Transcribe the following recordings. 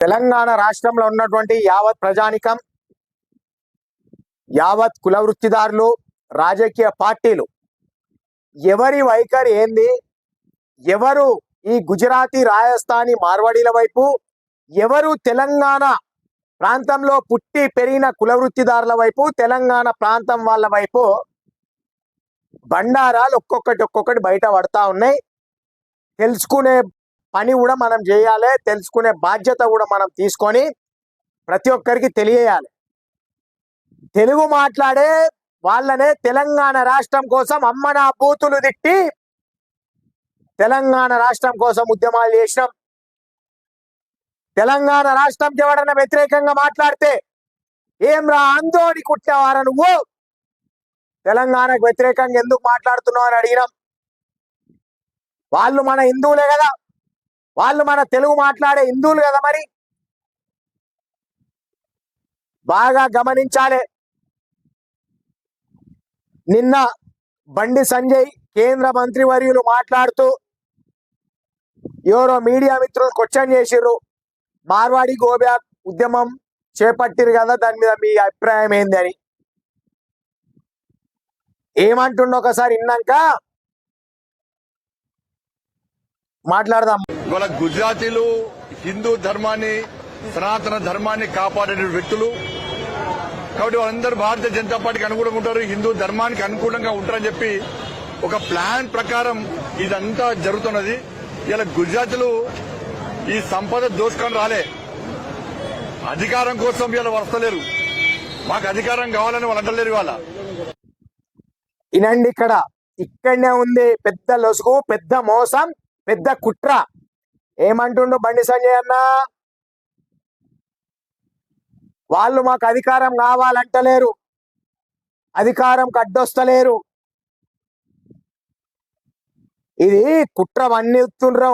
తెలంగాణ రాష్ట్రంలో ఉన్నటువంటి యావత్ ప్రజానికం యావత్ కుల వృత్తిదారులు రాజకీయ పార్టీలు ఎవరి వైఖరి ఏంది? ఎవరు ఈ గుజరాతీ రాజస్థానీ మార్వాడీల వైపు ఎవరు తెలంగాణ ప్రాంతంలో పుట్టి పెరిగిన కుల వృత్తిదారుల వైపు తెలంగాణ ప్రాంతం వాళ్ళ వైపు బండారాలు ఒక్కొక్కటి ఒక్కొక్కటి బయట పడతా ఉన్నాయి. తెలుసుకునే పని కూడా మనం చేయాలి తెలుసుకునే బాధ్యత కూడా మనం తీసుకొని ప్రతి ఒక్కరికి తెలియాలి తెలుగు మాట్లాడే వాళ్ళనే తెలంగాణ రాష్ట్రం కోసం అమ్మ నా బూతులు తిట్టి తెలంగాణ రాష్ట్రం కోసం ఉద్యమాలు చేసినాం. తెలంగాణ రాష్ట్రం ఎవడన్నా వ్యతిరేకంగా మాట్లాడితే ఏం రా ఆందోళన కుట్టేవారా నువ్వు? తెలంగాణకు వ్యతిరేకంగా ఎందుకు మాట్లాడుతున్నావు అని అడిగినాం. వాళ్ళు మన హిందువులే కదా. వాళ్ళు మన తెలుగు మాట్లాడే హిందువులు కదా మరి? బాగా గమనించాలి. నిన్న బండి సంజయ్ కేంద్ర మంత్రి వర్యులు మాట్లాడుతూ ఎవరో మీడియా మిత్రులు క్వశ్చన్ చేసిర్రు మార్వాడి గోబ్యా ఉద్యమం చేపట్టిరు కదా దాని మీద మీ అభిప్రాయం ఏంది అని. ఏమంటుండో ఒకసారి ఇన్నాక మాట్లాడదాం. ఇవాళ గుజరాతీలు హిందూ ధర్మాన్ని సనాతన ధర్మాన్ని కాపాడే వ్యక్తులు. కాబట్టి వాళ్ళందరూ భారతీయ జనతా పార్టీకి అనుకూలంగా ఉంటారు హిందూ ధర్మానికి అనుకూలంగా ఉంటారని చెప్పి ఒక ప్లాన్ ప్రకారం ఇదంతా జరుగుతున్నది. ఇలా గుజరాతీలు ఈ సంపద దోసుకొని రాలే. అధికారం కోసం ఇలా వస్తలేరు. మాకు అధికారం కావాలని వాళ్ళు అంటలేరు ఇవాళ. ఇనండి ఇక్కడ ఇక్కడనే ఉంది పెద్ద లొసుగు పెద్ద మోసం పెద్ద కుట్ర. ఏమంటుండు బండి సంజయ్ అన్న? వాళ్ళు మాకు అధికారం కావాలంటలేరు. అధికారం కడ్డొస్తలేరు. ఇది కుట్ర వన్నెత్తుండ్రు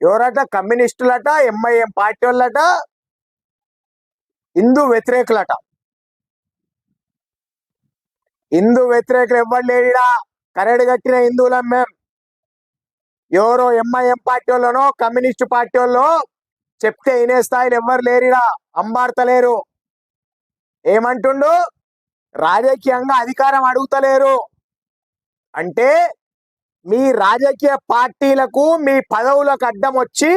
ఎవరట? కమ్యూనిస్టులట ఎంఐఎం పార్టీ వాళ్ళట హిందూ వ్యతిరేకులట. హిందూ వ్యతిరేకులు ఎవ్వరు లేడా కరడు కట్టిన హిందువులం మేం. ఎవరో ఎంఐఎం పార్టీ వాళ్ళనో కమ్యూనిస్ట్ పార్టీ వాళ్ళు చెప్తే వినే స్థాయిలో ఎవ్వరు లేరిరా. అంబార్తలేరు ఏమంటుండు? రాజకీయంగా అధికారం అడుగుతలేరు. అంటే మీ రాజకీయ పార్టీలకు మీ పదవులకు అడ్డం వచ్చి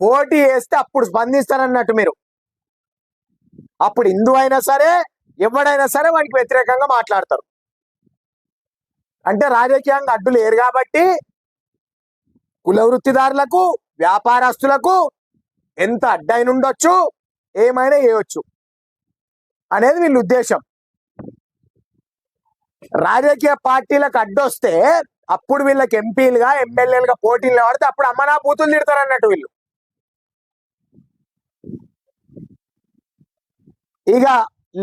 పోటీ చేస్తే అప్పుడు స్పందిస్తారన్నట్టు మీరు. అప్పుడు హిందూ అయినా సరే ఎవడైనా సరే వానికి వ్యతిరేకంగా మాట్లాడతారు. అంటే రాజకీయంగా అడ్డు లేరు కాబట్టి కుల వృత్తిదారులకు వ్యాపారస్తులకు ఎంత అడ్డైన ఉండొచ్చు ఏమైనా చేయవచ్చు అనేది వీళ్ళ ఉద్దేశం. రాజకీయ పార్టీలకు అడ్డొస్తే అప్పుడు వీళ్ళకి ఎంపీలుగా ఎమ్మెల్యేలుగా పోటీలు పడితే అప్పుడు అమ్మనా బూతులు తిడతారు అన్నట్టు వీళ్ళు. ఇక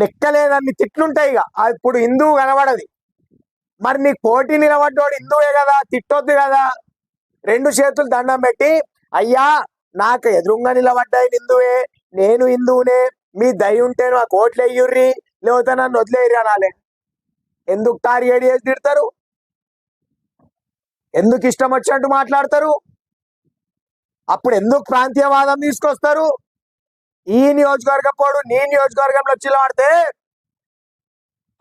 లెక్కలేదన్ని తిట్లుంటాయి ఇక. ఇప్పుడు హిందువు కనబడది. మరి నీకు పోటీ నిలబడ్డోడు హిందువే కదా తిట్టొద్దు కదా. రెండు చేతులు దండం పెట్టి అయ్యా నాకు ఎదురుగా నిలబడ్డాయి హిందువే నేను హిందువునే మీ దయ ఉంటే నాకు ఓట్లు వేయుర్రి లేకపోతే నన్ను వదిలేయరు అనాలే. ఎందుకు టార్గెట్ చేసి తిడతారు? ఎందుకు ఇష్టం వచ్చినట్టు మాట్లాడతారు? అప్పుడు ఎందుకు ప్రాంతీయవాదం తీసుకొస్తారు? ఈ నియోజకవర్గం పోడు నీ నియోజకవర్గంలో చిల్లవాడితే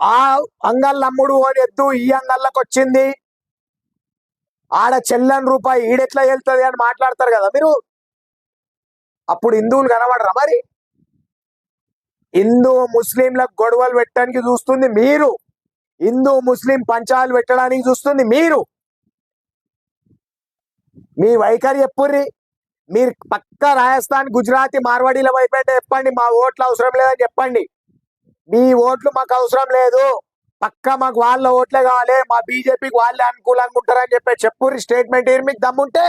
ఆ అంగల్ అమ్ముడు అని ఎద్దు ఈ అంగళ్ళకి వచ్చింది ఆడ చెల్లని రూపాయి ఈడెట్లా వెళ్తుంది అని మాట్లాడతారు కదా మీరు? అప్పుడు హిందువులు కనబడరా మరి? హిందూ ముస్లింలకు గొడవలు పెట్టడానికి చూస్తుంది మీరు. హిందూ ముస్లిం పంచాలు పెట్టడానికి చూస్తుంది మీరు. మీ వైఖరి చెప్పుర్రి మీరు పక్క రాజస్థాన్ గుజరాతీ మార్వాడీల వైపు చెప్పండి మా ఓట్లు అవసరం లేదని చెప్పండి. మీ ఓట్లు మాకు అవసరం లేదు. పక్క మాకు వాళ్ళ ఓట్లే కావాలి మా బీజేపీకి వాళ్ళే అనుకూలంగా ఉంటారని చెప్పి చెప్పుర్రి స్టేట్మెంట్ ఇయ్యి మీకు దమ్ముంటే?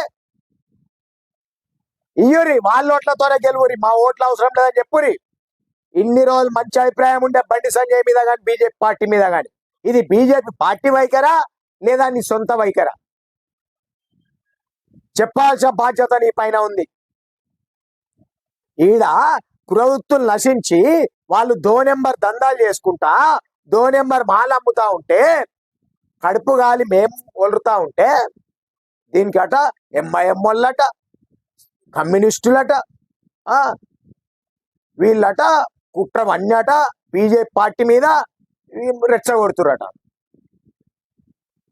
ఇయ్యురి వాళ్ళ ఓట్లతోనే గెలువురి మా ఓట్లు అవసరం లేదని చెప్పురి ఇన్ని రోజులు మంచి అభిప్రాయం ఉండే బండి సంజయ్ మీద కానీ బీజేపీ పార్టీ మీద కానీ ఇది బీజేపీ పార్టీ వైఖరా లేదా నీ సొంత వైఖరా? చెప్పాల్సిన బాధ్యత నీ పైన ఉంది. ఈడ కురవృత్తులు నశించి వాళ్ళు దో నెంబర్ దందాలు చేసుకుంటా దో నెంబర్ అమ్ముతా ఉంటే కడుపు గాలి మేము ఒలురుతా ఉంటే దీనికి అట ఎంఐఎం వాళ్ళట కమ్యూనిస్టులట వీళ్ళట వీళ్ళట అన్ని అట బీజేపీ పార్టీ మీద రెచ్చగొడుతురట.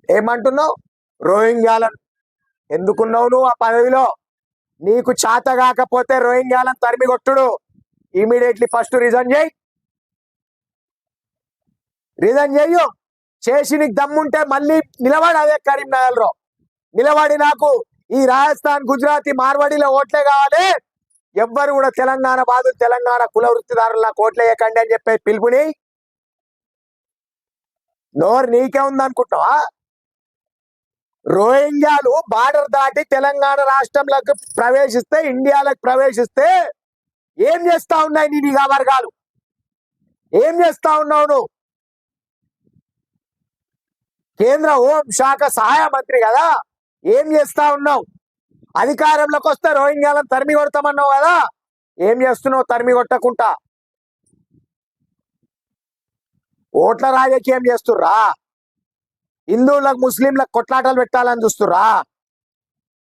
ఏమంటున్నావు? రోహింగ్యాలను ఎందుకున్నావు నువ్వు ఆ పదవిలో? నీకు చేత కాకపోతే రోహింగ్యాలను తరిమి కొట్టుడు ఇమీడియట్లీ ఫస్ట్ రిజైన్ చేయి. రిజైన్ చెయ్యు చేసి నీకు దమ్ముంటే మళ్ళీ నిలబడి అదే కరీంనగర్లో. నిలబడి నాకు ఈ రాజస్థాన్ గుజరాత్ మార్వాడీలో మార్వాడిలో ఓట్లే కావాలి. ఎవ్వరు కూడా తెలంగాణ బాధలు తెలంగాణ కుల వృత్తిదారుల ఓట్లే వేయకండి అని చెప్పే పిలుపుని. నోరు నీకే ఉందనుకుంటున్నావా? రోహింగ్యాలు బార్డర్ దాటి తెలంగాణ రాష్ట్రంలోకి ప్రవేశిస్తే ఇండియాలోకి ప్రవేశిస్తే ఏం చేస్తా ఉన్నాయి నీ నిఘా వర్గాలు? ఏం చేస్తా ఉన్నావు నువ్వు? కేంద్ర హోం శాఖ సహాయ మంత్రి కదా? ఏం చేస్తా ఉన్నావు? అధికారంలోకి వస్తే రోహింగ్యాలను తరిమి కొడతామన్నావు కదా? ఏం చేస్తున్నావు తరిమి కొట్టకుండా? ఓట్ల రాజకీయం చేస్తుర్రా? హిందువులకు ముస్లింలకు కొట్లాటలు పెట్టాలని చూస్తుర్రా?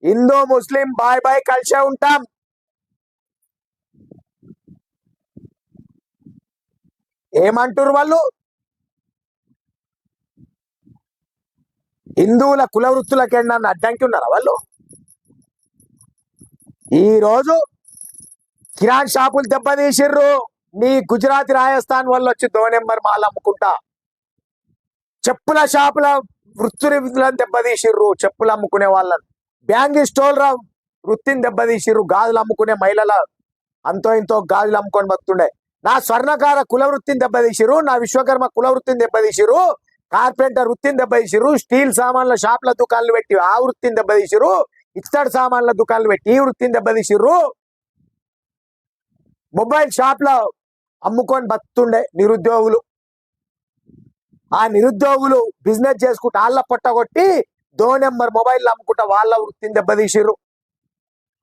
హిందూ ముస్లిం బాయ్ బాయ్ కలిసే ఉంటాం. ఏమంటారు వాళ్ళు? హిందువుల కుల వృత్తులకి నన్ను అడ్డంకి ఉన్నారా వాళ్ళు? ఈ రోజు కిరాణ్ షాపులు దెబ్బతీసిర్రు. నీ గుజరాత్ రాజస్థాన్ వాళ్ళు వచ్చి దో నెంబర్ మాల్ అమ్ముకుంటా. చెప్పుల షాపుల వృత్తులను దెబ్బతీసిర్రు చెప్పులు అమ్ముకునే వాళ్ళని. బ్యాంగి స్టోల్ రా వృత్తిని దెబ్బతీసిర్రు. గాజులు అమ్ముకునే మహిళల అంతో ఇంతో గాజులు అమ్ముకొని బతుండే. నా స్వర్ణకార కుల వృత్తిని దెబ్బతీసిరు నా విశ్వకర్మ కుల వృత్తిని దెబ్బతీసిరు కార్పెంటర్ వృత్తిని దెబ్బతీసిరు స్టీల్ సామాన్ల షాప్ల దుకాణాలు పెట్టి ఆ వృత్తిని దెబ్బతీసిరు ఇత్తడి సామాన్ల దుకాణాలు పెట్టి ఈ వృత్తిని దెబ్బతీసిర్రు మొబైల్ షాప్లో అమ్ముకొని బతుండే నిరుద్యోగులు. ఆ నిరుద్యోగులు బిజినెస్ చేసుకుంటూ వాళ్ళ పొట్టగొట్టి దో నెంబర్ మొబైల్ అమ్ముకుంటా వాళ్ళ వృత్తిని దెబ్బతీసిర్రు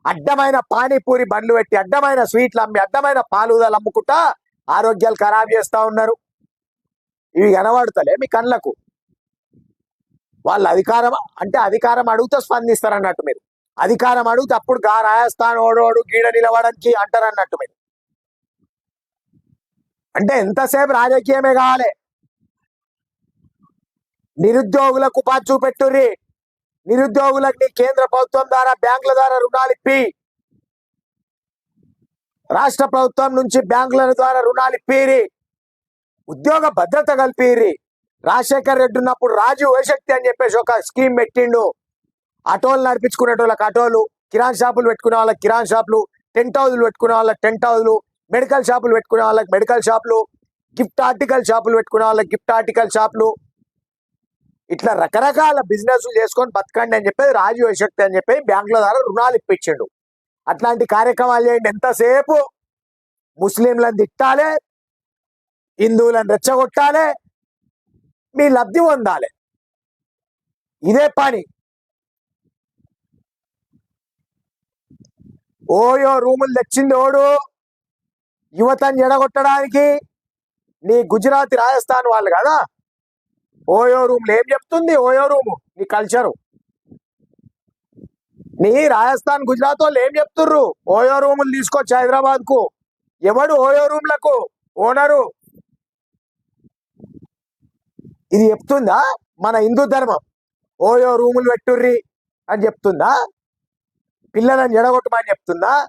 అడ్డమైన పానీపూరి బండ్లు పెట్టి అడ్డమైన స్వీట్లు అమ్మి అడ్డమైన పాలుదలు అమ్ముకుంటా ఆరోగ్యాలు ఖరాబ్ చేస్తా ఉన్నారు. ఇవి కనబడతలే మీ కళ్ళకు. వాళ్ళ అధికారం అంటే అధికారం అడిగితే స్పందిస్తారు అన్నట్టు మీరు. అధికారం అడిగితే అప్పుడు గా రాజస్థాన్ ఓడోడు గీడ నిలవడానికి అంటారు అన్నట్టు మీరు. అంటే ఎంతసేపు రాజకీయమే కావాలి. నిరుద్యోగులకు ఉపాధి చూపెట్టుర్రి. నిరుద్యోగులకు నీ కేంద్ర ప్రభుత్వం ద్వారా బ్యాంకుల ద్వారా రుణాలు ఇప్పి. రాష్ట్ర ప్రభుత్వం నుంచి బ్యాంకుల ద్వారా రుణాలు ఇప్పిరి ఉద్యోగ భద్రత కల్పిరి రాజశేఖర్ రెడ్డి ఉన్నప్పుడు రాజు వశక్తి అని చెప్పేసి ఒక స్కీమ్ పెట్టిండు. ఆటోలు నడిపించుకునేటోళ్ళకి ఆటోలు కిరాణ్ షాపులు పెట్టుకునే వాళ్ళకి కిరాణ్ షాపులు టెంట్ హౌజులు పెట్టుకునే వాళ్ళకి టెంట్ హౌజులు మెడికల్ షాపులు పెట్టుకునే వాళ్ళకి మెడికల్ షాపులు గిఫ్ట్ ఆర్టికల్ షాపులు పెట్టుకునే వాళ్ళకి గిఫ్ట్ ఆర్టికల్ షాపులు. ఇట్లా రకరకాల బిజినెస్ చేసుకొని బతకండి అని చెప్పేది రాజు శక్తి అని చెప్పి బ్యాంకుల ద్వారా రుణాలు ఇప్పించాడు. అట్లాంటి కార్యక్రమాలు చేయండి. ఎంతసేపు ముస్లింలను తిట్టాలి హిందువులను రెచ్చగొట్టాలి మీ లబ్ధి పొందాలి. ఇదే పని. ఓయో రూములు తెచ్చింది ఓడు. యువతని ఎడగొట్టడానికి నీ గుజరాత్ రాజస్థాన్ వాళ్ళు కదా. ఓయో రూమ్లు ఏం చెప్తుంది? ఓయో రూము నీ కల్చరు. నీ రాజస్థాన్ గుజరాత్ వాళ్ళు ఏం చెప్తుర్రు? ఓయో రూములు తీసుకొచ్చి హైదరాబాద్కు. ఎవడు ఓయో రూమ్లకు? ఓనరు. ఇది చెప్తుందా? మన హిందూ ధర్మం. ఓయో రూములు పెట్టుర్రి అని చెప్తుందా? పిల్లలను జడగొట్టమని చెప్తుందా?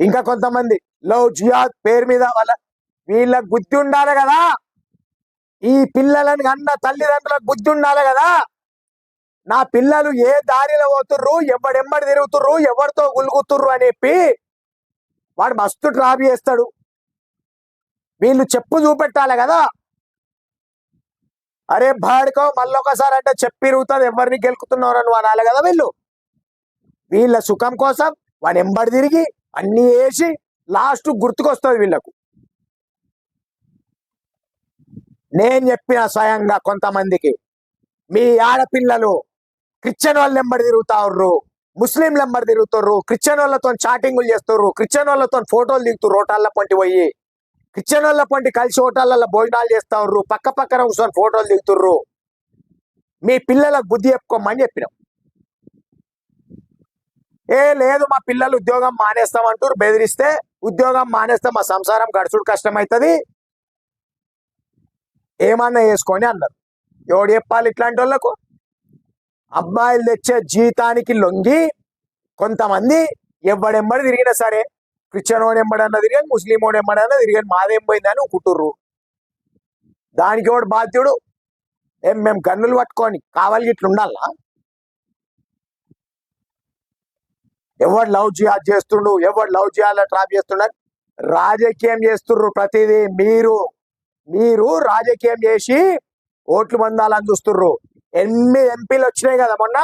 ఇంకా కొంతమంది లవ్ జియాద్ పేరు మీద వాళ్ళ వీళ్ళకి బుద్ధి ఉండాలి కదా? ఈ పిల్లలను కన్న తల్లిదండ్రులకు బుద్ధి ఉండాలి కదా? నా పిల్లలు ఏ దారిలో పోతుర్రు? ఎవడెమ్మడి తిరుగుతుర్రు? ఎవరితో గులుగుతుర్రు అని చెప్పి వాడు మస్తు ట్రాప్ చేస్తాడు. వీళ్ళు చెప్పు చూపెట్టాలి కదా? అరే బాడుకో మళ్ళొకసారి అంటే చెప్పి చెప్పిరుగుతుంది ఎవరిని గెలుకుతున్నారు అని అనాలి కదా వీళ్ళు. వీళ్ళ సుఖం కోసం వాని ఎంబడి తిరిగి అన్ని వేసి లాస్ట్ గుర్తుకొస్తుంది వీళ్ళకు. నేను చెప్పిన స్వయంగా కొంతమందికి మీ ఆడపిల్లలు క్రిస్టియన్ వాళ్ళు ఎంబడి తిరుగుతారు ముస్లింలు ఎంబడి తిరుగుతారు క్రిస్టియన్ వాళ్ళతో చాటింగులు చేస్తారు క్రిస్టియన్ వాళ్ళతో ఫోటోలు దిగుతారు రోటాళ్ళ పొంటి పోయి కిచెన్ వాళ్ళ పొంటి కలిసి హోటళ్ళల్లో భోజనాలు చేస్తారు పక్క పక్కన కూర్చొని ఫోటోలు దిగుతుర్రు. మీ పిల్లలకు బుద్ధి చెప్పుకోమని చెప్పినాం. ఏ లేదు మా పిల్లలు ఉద్యోగం మానేస్తామంటారు బెదిరిస్తే ఉద్యోగం మానేస్తే మా సంసారం గడుచుడు కష్టమవుతుంది ఏమన్నా వేసుకొని అన్నారు. ఎవడు చెప్పాలి ఇట్లాంటి వాళ్ళకు అబ్బాయిలు తెచ్చే జీతానికి లొంగి కొంతమంది ఎవడెంబడి తిరిగినా సరే క్రిస్టియన్ వాడు ఎంబడన్నా తిరిగాను ముస్లిం వాడు ఎంబడన్నా తిరిగాను మాదేం పోయిందని కుట్టుర్రు. దానికి వాడు బాధ్యుడు? ఏం మేము గన్నులు పట్టుకొని కావాలి ఇట్లా ఉండాలా? ఎవడు లవ్ జిహాద్ చేస్తుండు ఎవడు లవ్ జిహాద్ ట్రాప్ చేస్తున్నాడు రాజకీయం చేస్తుర్రు ప్రతిదీ మీరు. మీరు రాజకీయం చేసి ఓట్లు పొందాలని చూస్తుర్రు ఎన్ని ఎంపీలు వచ్చినాయి కదా మొన్న?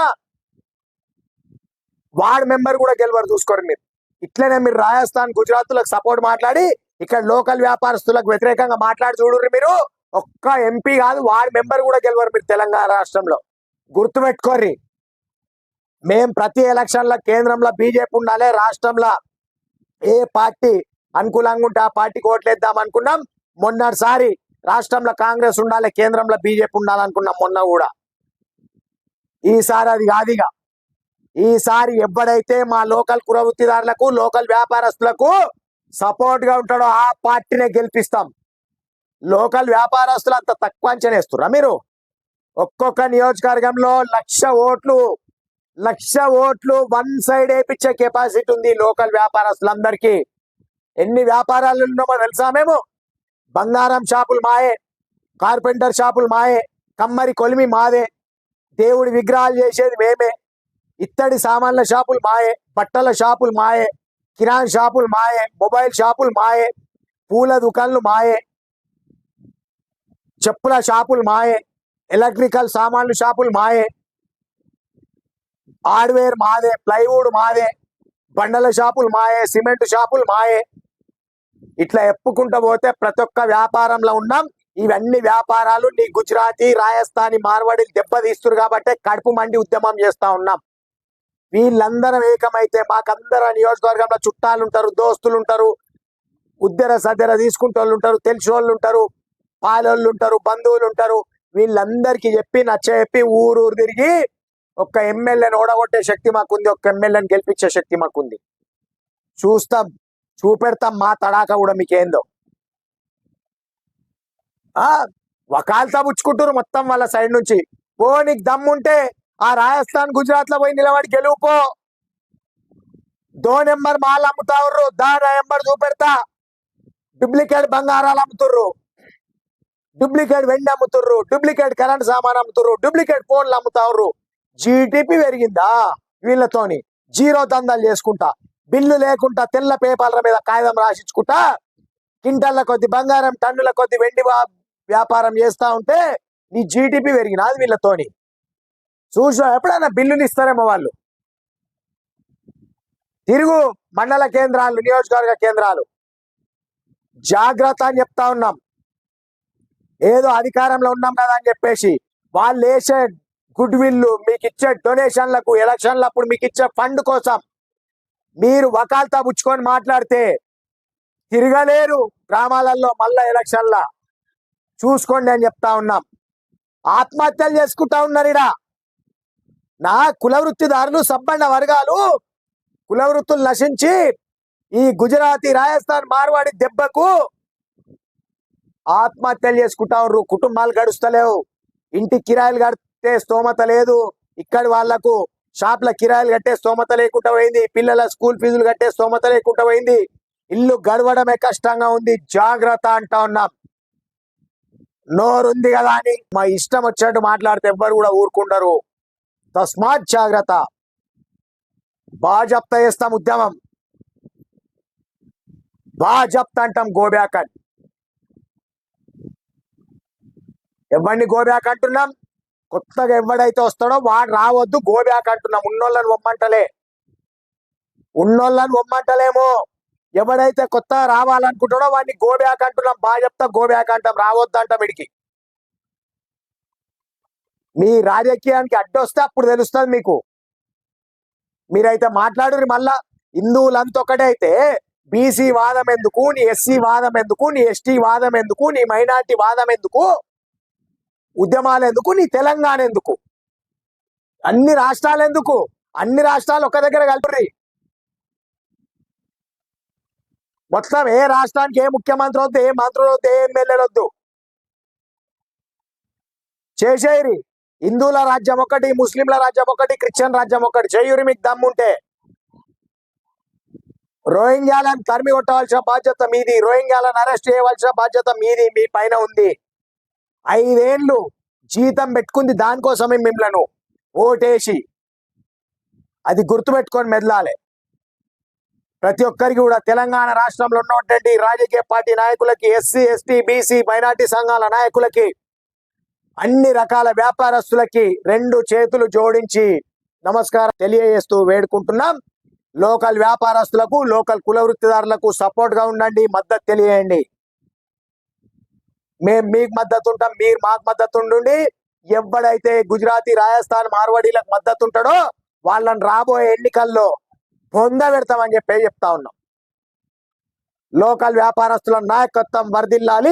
వార్డ్ మెంబర్ కూడా గెలవరు చూసుకోరు మీరు. ఇట్లనే మీరు రాజస్థాన్ గుజరాత్లకు సపోర్ట్ మాట్లాడి ఇక్కడ లోకల్ వ్యాపారస్తులకు వ్యతిరేకంగా మాట్లాడి చూడుర్రి మీరు. ఒక్క ఎంపీ కాదు వార్డ్ మెంబర్ కూడా గెలవరు మీరు తెలంగాణ రాష్ట్రంలో. గుర్తుపెట్టుకోర్రి. మేం ప్రతి ఎలక్షన్ల కేంద్రంలో బీజేపీ ఉండాలి రాష్ట్రంలో ఏ పార్టీ అనుకూలంగా ఉంటే ఆ పార్టీకి ఓట్లేద్దాం అనుకున్నాం. మొన్నటిసారి రాష్ట్రంలో కాంగ్రెస్ ఉండాలి కేంద్రంలో బీజేపీ ఉండాలనుకున్నాం మొన్న కూడా. ఈసారి అది కాదు ఇక. ఈసారి ఎవడైతే మా లోకల్ కురవృత్తిదారులకు లోకల్ వ్యాపారస్తులకు సపోర్ట్గా ఉంటాడో ఆ పార్టీనే గెలిపిస్తాం. లోకల్ వ్యాపారస్తులు అంత తక్కువ అంచనేస్తురా మీరు? ఒక్కొక్క నియోజకవర్గంలో లక్ష ఓట్లు లక్ష ఓట్లు వన్ సైడ్ వేయించే కెపాసిటీ ఉంది లోకల్ వ్యాపారస్తులందరికీ. ఎన్ని వ్యాపారాలు ఉన్నామో తెలుసా మేము? బంగారం షాపులు మాయే కార్పెంటర్ షాపులు మాయే కమ్మరి కొలిమి మాదే. దేవుడి విగ్రహాలు చేసేది మేమే. ఇత్తడి సామాన్ల షాపులు మాయే బట్టల షాపులు మాయే కిరాణ్ షాపులు మాయే మొబైల్ షాపులు మాయే పూల దుకాన్లు మాయే చెప్పుల షాపులు మాయే ఎలక్ట్రికల్ సామాన్లు షాపులు మాయే హార్డ్వేర్ మాదే ప్లైవుడ్ మాదే బండల షాపులు మాయే సిమెంట్ షాపులు మాయే. ఇట్లా ఎప్పుకుంటూ పోతే ప్రతి ఒక్క వ్యాపారంలో ఉన్నాం. ఇవన్నీ వ్యాపారాలు నీ గుజరాతీ రాజస్థానీ మార్వాడీలు దెబ్బతీస్తున్నారు కాబట్టి కడుపు మండి ఉద్యమం చేస్తా ఉన్నాం. వీళ్ళందరం ఏకమైతే మాకందరూ నియోజకవర్గంలో చుట్టాలు ఉంటారు దోస్తులు ఉంటారు ఉద్దెర సద్దెర తీసుకుంటే వాళ్ళు ఉంటారు తెలిసిన వాళ్ళు ఉంటారు పాలోళ్ళు ఉంటారు బంధువులు ఉంటారు వీళ్ళందరికీ చెప్పి నచ్చ చెప్పి ఊరు ఊరు తిరిగి ఒక్క ఎమ్మెల్యేని ఓడగొట్టే శక్తి మాకుంది ఒక్క ఎమ్మెల్యేని గెలిపించే శక్తి మాకుంది. చూస్తాం చూపెడతాం మా తడాక కూడా మీకేందో. ఆ వకాల్తా పుచ్చుకుంటారు మొత్తం వాళ్ళ సైడ్ నుంచి. పో నీకు దమ్ముంటే ఆ రాజస్థాన్ గుజరాత్లో పోయి నిలబడి గెలువుపో దో నెంబర్ మాల్ అమ్ముతావుర్రు. దాని నెంబర్ చూపెడతా. డూప్లికేట్ బంగారాలు అమ్ముతుర్రు. డూప్లికేట్ వెండి అమ్ముతుర్రు. డూప్లికేట్ కరెంట్ సామాన్ అమ్ముతుర్రు. డూప్లికేట్ ఫోన్లు అమ్ముతావుర్రు. జీడిపి పెరిగిందా? వీళ్ళతోని జీరో దందాలు చేసుకుంటా. బిల్లు లేకుండా తెల్ల పేపర్ల మీద కాగితం రాసిచ్చుకుంటా. కింటల్ల కొద్ది బంగారం టన్నుల కొద్ది వెండి వ్యాపారం చేస్తా ఉంటే నీ జీడిపి అది వీళ్ళతోని. చూసా ఎప్పుడైనా బిల్లుని ఇస్తారేమో వాళ్ళు. తిరుగు మండల కేంద్రాలు నియోజకవర్గ కేంద్రాలు. జాగ్రత్త అని చెప్తా ఉన్నాం. ఏదో అధికారంలో ఉన్నాం కదా అని చెప్పేసి వాళ్ళు వేసే గుడ్ విల్లు మీకు ఇచ్చే డొనేషన్లకు ఎలక్షన్లప్పుడు మీకు ఇచ్చే ఫండ్ కోసం మీరు వకాల్తా పుచ్చుకొని మాట్లాడితే తిరగలేరు గ్రామాలలో మళ్ళా ఎలక్షన్ల. చూసుకోండి అని చెప్తా ఉన్నాం. ఆత్మహత్యలు చేసుకుంటా ఉన్నారు ఇడా నా కులవృత్తిదారులు వృత్తిదారులు వర్గాలు కులవృత్తులు నశించి ఈ గుజరాతీ రాజస్థాన్ మార్వాడి దెబ్బకు ఆత్మహత్యలు చేసుకుంటా ఉన్నారు. కుటుంబాలు గడుస్తలేవు. ఇంటి కిరాయిలు కడితే స్తోమత లేదు. ఇక్కడి వాళ్ళకు షాప్ల కిరాయిలు కట్టే స్తోమత లేకుండా పోయింది. పిల్లల స్కూల్ ఫీజులు కట్టే స్తోమత లేకుండా పోయింది. ఇల్లు గడవడమే కష్టంగా ఉంది. జాగ్రత్త అంటా ఉన్నాం. నోరుంది కదా అని. మా ఇష్టం వచ్చినట్టు మాట్లాడితే ఎవ్వరు కూడా ఊరుకుంటారు తస్మాత్ జాగ్రత్త. బాజప్త చేస్తాం ఉద్యమం. బాజప్త అంటాం గోబ్యాక్ అని ఎవరిని గోబ్యాక్ అంటున్నాం? కొత్తగా ఎవడైతే వస్తాడో వాడు రావద్దు గోబ్యాక్ అంటున్నాం. ఉన్నోళ్ళని వమ్మంటలే. ఉన్నోళ్ళని వమ్మంటలేమో. ఎవడైతే కొత్తగా రావాలనుకుంటాడో వాడిని గోబ్యాక్ అంటున్నాం. బాగా చెప్తా గోబ్యాక్ అంటాం. రావద్దు అంటాం ఇడికి మీ రాజకీయానికి అడ్డొస్తే అప్పుడు తెలుస్తుంది మీకు. మీరైతే మాట్లాడరు మళ్ళా హిందువులంతా ఒకటే అయితే బీసీ వాదం ఎందుకు నీ ఎస్సీ వాదం ఎందుకు నీ ఎస్టీ వాదం ఎందుకు నీ మైనార్టీ వాదం ఎందుకు ఉద్యమాలు ఎందుకు నీ తెలంగాణ ఎందుకు? అన్ని రాష్ట్రాలు ఎందుకు? అన్ని రాష్ట్రాలు ఒక దగ్గర కలిపి మొత్తం ఏ రాష్ట్రానికి ఏ ముఖ్యమంత్రి వద్దు ఏ మంత్రులు వద్దు ఏ ఎమ్మెల్యేలు వద్దు. చేసేయరి హిందువుల రాజ్యం ఒకటి ముస్లింల రాజ్యం ఒకటి క్రిస్టియన్ రాజ్యం ఒకటి. చేయూరి మీకు దమ్ముంటే రోహింగ్యాలను తరిమి కొట్టవలసిన బాధ్యత మీది. రోహింగ్యాలను అరెస్ట్ చేయవలసిన బాధ్యత మీది. మీ పైన ఉంది. ఐదేళ్ళు జీతం పెట్టుకుంది దానికోసమే మిమ్మలను ఓటేసి అది గుర్తుపెట్టుకొని మెదలాలి. ప్రతి ఒక్కరికి కూడా తెలంగాణ రాష్ట్రంలో ఉన్నటువంటి రాజకీయ పార్టీ నాయకులకి ఎస్సీ ఎస్టీ బీసీ మైనార్టీ సంఘాల నాయకులకి అన్ని రకాల వ్యాపారస్తులకి రెండు చేతులు జోడించి నమస్కారం తెలియజేస్తూ వేడుకుంటున్నాం. లోకల్ వ్యాపారస్తులకు లోకల్ కుల వృత్తిదారులకు సపోర్ట్గా ఉండండి మద్దతు తెలియజేయండి మేము మీకు మద్దతు ఉంటాం మీరు మాకు మద్దతు ఉండండి. ఎవడైతే గుజరాతీ రాజస్థాన్ మార్వాడీలకు మద్దతు ఉంటాడో వాళ్ళని రాబోయే ఎన్నికల్లో పొందబెడతామని చెప్పి చెప్తా ఉన్నాం. లోకల్ వ్యాపారస్తుల నాయకత్వం వర్దిల్లాలి